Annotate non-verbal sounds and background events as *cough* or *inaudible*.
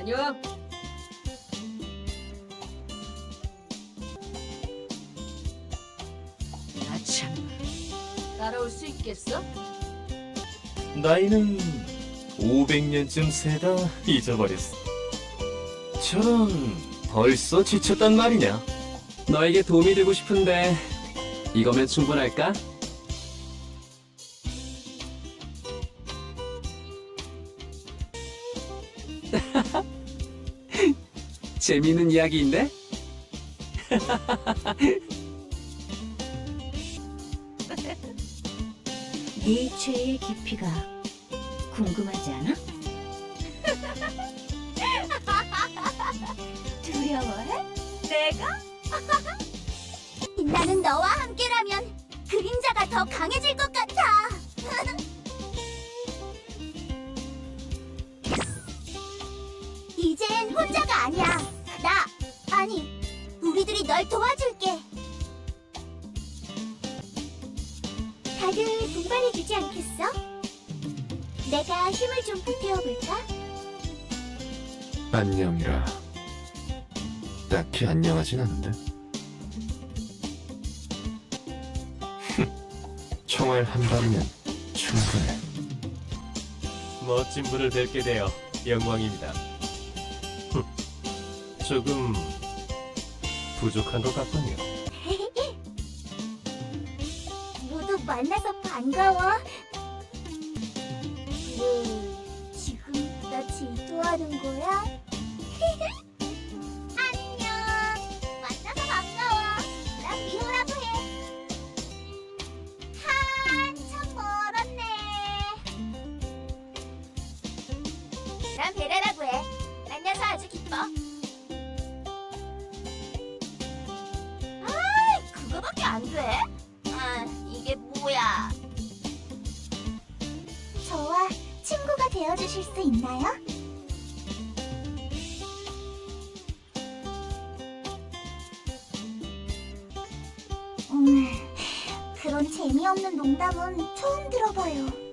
안녕. 아참. 따라올 수 있겠어? 나이는 500년쯤 세다 잊어버렸어. 저런 벌써 지쳤단 말이냐? 너에게 도움이 되고 싶은데 이거면 충분할까? *laughs* 재미있는 이야기인데? 네 죄의 깊이가 궁금하지 않아? *laughs* 두려워해? 내가? *laughs* 나는 너와 함께라면 그림자가 더 강해질 것 같아. 혼자가 아니야. 나 아니 우리들이 널 도와줄게. 다들 분발해주지 않겠어? 내가 힘을 좀 보태어볼까? 안녕이라. 딱히 안녕하진 않은데. *laughs* 총알 한 발이면 충분해. 멋진 분을 뵙게 되어 영광입니다. *laughs* 조금 부족한 것 같군요. *laughs* 모두 만나서 반가워. 뭐, 지금 나 질투하는 거야? *laughs* 안녕. 만나서 반가워. 난 미호라고 해. 한참 멀었네. 안 돼? 아, 이게 뭐야? 저와 친구가 되어주실 수 있나요? 음, 그런 재미없는 농담은 처음 들어봐요.